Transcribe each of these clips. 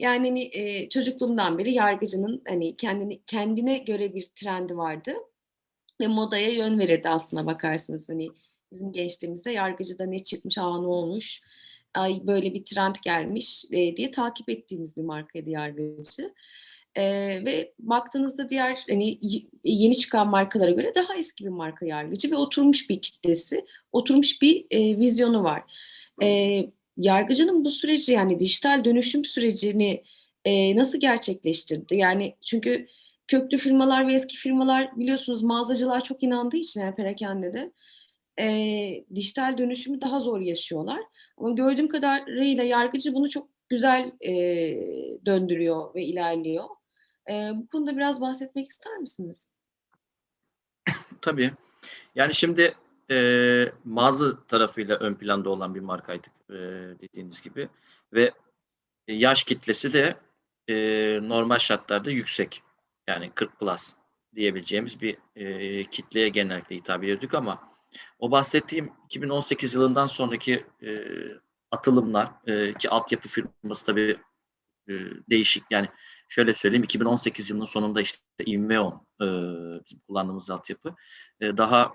Yani, hani, eee, çocukluğumdan beri yargıcının, hani, kendini kendine göre bir trendi vardı ve modaya yön verirdi aslına bakarsanız. Hani, bizim gençliğimizde yargıcıda ne çıkmış, a, ne olmuş, ay, böyle bir trend gelmiş, eee, diye takip ettiğimiz bir markaydı Yargıcı. Eee, ve baktığınızda diğer, hani, y yeni çıkan markalara göre daha eski bir marka Yargıcı ve oturmuş bir kitlesi, oturmuş bir, eee, vizyonu var. Eee, Yargıcı'nın bu süreci, yani dijital dönüşüm sürecini, eee, nasıl gerçekleştirdi? Yani çünkü köklü firmalar ve eski firmalar biliyorsunuz mağazacılar çok inandığı için, yani perakendede, eee, dijital dönüşümü daha zor yaşıyorlar. Ama gördüğüm kadarıyla Yargıcı bunu çok güzel, eee, döndürüyor ve ilerliyor. Eee, bu konuda biraz bahsetmek ister misiniz? Tabii. Yani şimdi, eee, mağaza tarafıyla ön planda olan bir markaydık, eee, dediğiniz gibi ve yaş kitlesi de, eee, normal şartlarda yüksek. Yani 40 plus diyebileceğimiz bir, eee, kitleye genellikle hitap ediyorduk ama o bahsettiğim 2018 yılından sonraki, eee, atılımlar, eee, ki altyapı firması tabii, eee, değişik. Yani şöyle söyleyeyim, 2018 yılının sonunda, işte, Inveon, eee, bizim kullandığımız altyapı, eee, daha,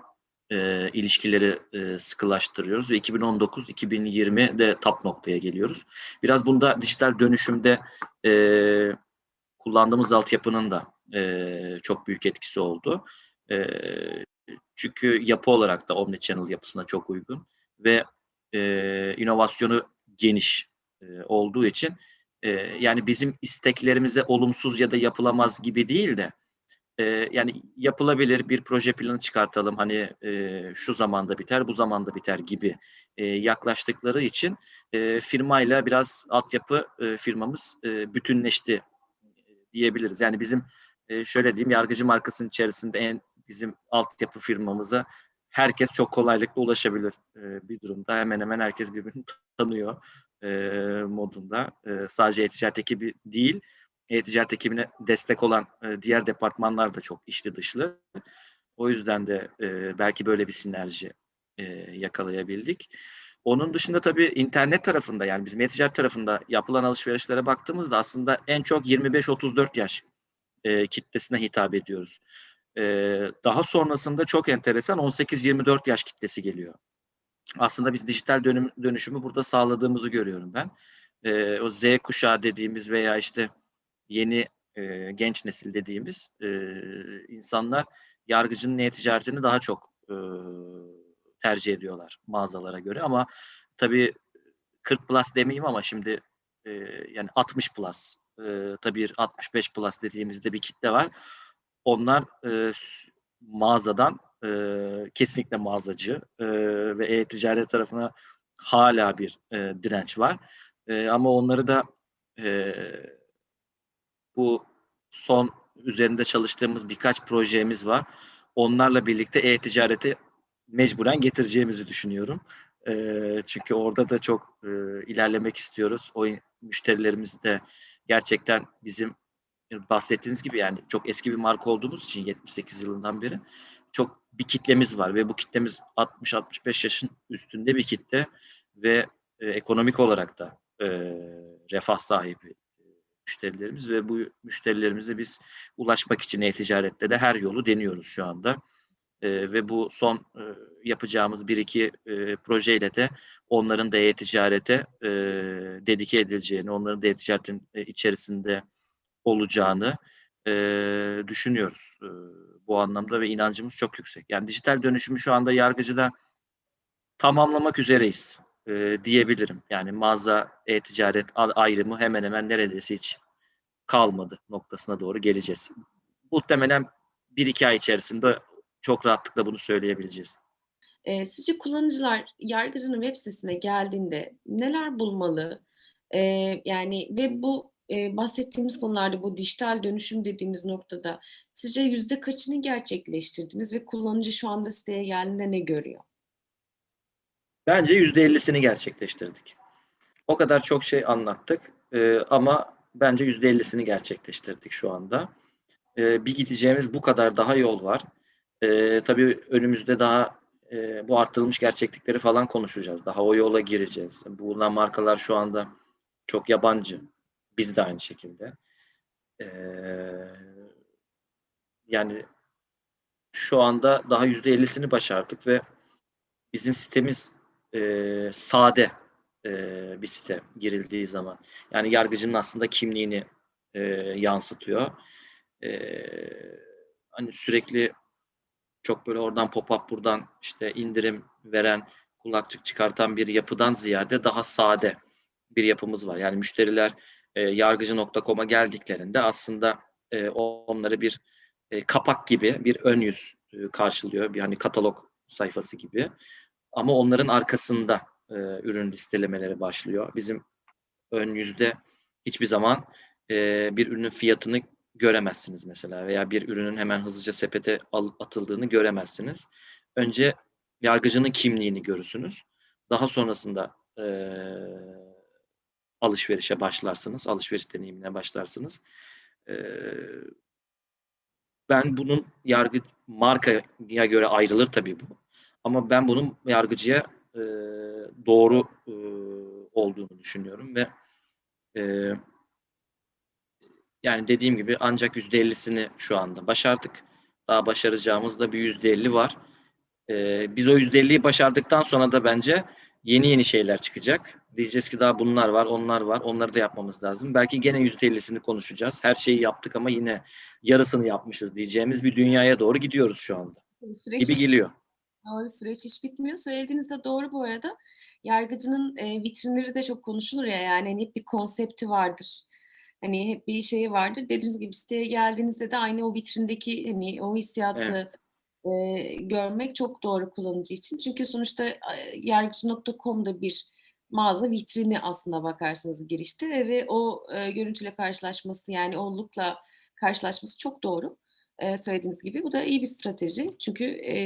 eee, ilişkileri, eee, sıkılaştırıyoruz ve 2019-2020'de tap noktaya geliyoruz. Biraz bunda dijital dönüşümde, eee, kullandığımız altyapının da, eee, çok büyük etkisi oldu. Eee, çünkü yapı olarak da omnichannel yapısına çok uygun ve, eee, inovasyonu geniş, eee, olduğu için, eee, yani bizim isteklerimize olumsuz ya da yapılamaz gibi değil de, eee, yani yapılabilir bir proje planı çıkartalım, hani, eee, şu zamanda biter, bu zamanda biter gibi, eee, yaklaştıkları için, eee, firmayla biraz altyapı, eee, firmamız, eee, bütünleşti diyebiliriz. Yani bizim, eee, şöyle diyeyim, Yargıcı markasının içerisinde en bizim altyapı firmamıza herkes çok kolaylıkla ulaşabilir, eee, bir durumda. Hemen hemen herkes birbirini tanıyor, eee, modunda. Eee, sadece e-ticaret ekibi değil, e-ticaret ekibine destek olan, eee, diğer departmanlar da çok içli dışlı. O yüzden de, eee, belki böyle bir sinerji, eee, yakalayabildik. Onun dışında tabii internet tarafında, yani bizim e-ticaret tarafında yapılan alışverişlere baktığımızda aslında en çok 25-34 yaş, eee, kitlesine hitap ediyoruz. Eee, daha sonrasında çok enteresan 18-24 yaş kitlesi geliyor. Aslında biz dijital dönüm dönüşümü burada sağladığımızı görüyorum ben. Eee, o Z kuşağı dediğimiz veya, işte, yeni, eee, genç nesil dediğimiz, eee, insanlar Yargıcı'nın e-ticaretini daha çok, ııı, tercih ediyorlar mağazalara göre ama tabii 40 plus demeyeyim ama şimdi, eee, yani 60 plus, eee, tabii 65 plus dediğimizde bir kitle var. Onlar, s mağazadan, eee, kesinlikle mağazacı, eee, ve e-ticaret tarafına hâlâ bir, eee, direnç var. Eee, ama onları da, eee, bu son üzerinde çalıştığımız birkaç projemiz var. Onlarla birlikte e-ticarete mecburen getireceğimizi düşünüyorum. Eee, çünkü orada da çok, eee, ilerlemek istiyoruz. O müşterilerimiz de gerçekten bizim, eee, bahsettiğiniz gibi, yani çok eski bir marka olduğumuz için 78 yılından beri çok bir kitlemiz var ve bu kitlemiz 60-65 yaşın üstünde bir kitle ve, eee, ekonomik olarak da, eee, refah sahibi, müşterilerimiz ve bu müşterilerimize biz ulaşmak için e-ticarette de her yolu deniyoruz şu anda. Eee, ve bu son, eee, yapacağımız 1-2, eee, projeyle de onların da e-ticarete, eee, dedike edileceğini, onların da e-ticaretin, eee, içerisinde olacağını, eee, düşünüyoruz, ııı, bu anlamda ve inancımız çok yüksek. Yani dijital dönüşümü şu anda Yargıcı'da tamamlamak üzereyiz, eee, diyebilirim. Yani mağaza, e-ticaret ayrımı hemen hemen neredeyse hiç kalmadı noktasına doğru geleceğiz. Muhtemelen 1-2 ay içerisinde çok rahatlıkla bunu söyleyebileceğiz. Eee, sizce kullanıcılar Yargıcı'nın web sitesine geldiğinde neler bulmalı? Eee, yani ve bu, eee, bahsettiğimiz konularda bu dijital dönüşüm dediğimiz noktada sizce yüzde kaçını gerçekleştirdiniz ve kullanıcı şu anda siteye geldiğinde ne görüyor? Bence %50'sini gerçekleştirdik. O kadar çok şey anlattık, eee, ama bence %50'sini gerçekleştirdik şu anda. Eee, bir gideceğimiz bu kadar daha yol var. Eee, tabii önümüzde daha, eee, bu arttırılmış gerçeklikleri falan konuşacağız. Daha o yola gireceğiz. Bulunan markalar şu anda çok yabancı Biz de aynı şekilde. Eee, yani şu anda daha yüzde ellisini başardık ve bizim sitemiz eee, sade eee, bir site girildiği zaman. Yani yargıcının aslında kimliğini eee, yansıtıyor. Eee, hani sürekli çok böyle oradan pop-up buradan işte indirim veren kulakçık çıkartan bir yapıdan ziyade daha sade bir yapımız var. Yani müşteriler e, yargıcı.com'a geldiklerinde aslında e, onları bir e, kapak gibi bir ön yüz e, karşılıyor. Bir hani katalog sayfası gibi. Ama onların arkasında e, ürün listelemeleri başlıyor. Bizim ön yüzde hiçbir zaman e, bir ürünün fiyatını göremezsiniz mesela veya bir ürünün hemen hızlıca sepete atıldığını göremezsiniz. Önce yargıcının kimliğini görürsünüz. Daha sonrasında e, alışverişe başlarsınız, alışveriş deneyimine başlarsınız. E, ben bunun yargı markaya göre ayrılır tabii bu. Ama ben bunun yargıcıya e, doğru e, olduğunu düşünüyorum ve e, yani dediğim gibi ancak %50'sini şu anda başardık. Daha başaracağımız da bir %50 var. Ee, biz o %50'yi başardıktan sonra da bence yeni yeni şeyler çıkacak. Diyeceğiz ki daha bunlar var, onlar var. Onları da yapmamız lazım. Belki gene %50'sini konuşacağız. Her şeyi yaptık ama yine yarısını yapmışız diyeceğimiz bir dünyaya doğru gidiyoruz şu anda. Süreç Gibi geliyor. Doğru süreç hiç bitmiyor. Söylediğiniz de doğru bu arada. Yargıcının e, vitrinleri de çok konuşulur ya yani hani hep bir konsepti vardır. Hani hep bir şeyi vardır. Dediğiniz gibi siteye geldiğinizde de aynı o vitrindeki hani o hissiyatı e, görmek çok doğru kullanıcı için. Çünkü sonuçta e, yargıcı.com'da bir mağaza vitrini aslında bakarsanız girişte ve o e, görüntüyle karşılaşması yani o look'la karşılaşması çok doğru. E, söylediğiniz gibi bu da iyi bir strateji. Çünkü e,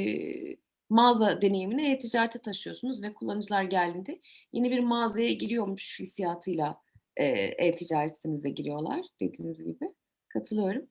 mağaza deneyimini e-ticarete taşıyorsunuz ve kullanıcılar geldiğinde yeni bir mağazaya giriyormuş hissiyatıyla e-ticaret sitenize giriyorlar dediğiniz gibi. Katılıyorum.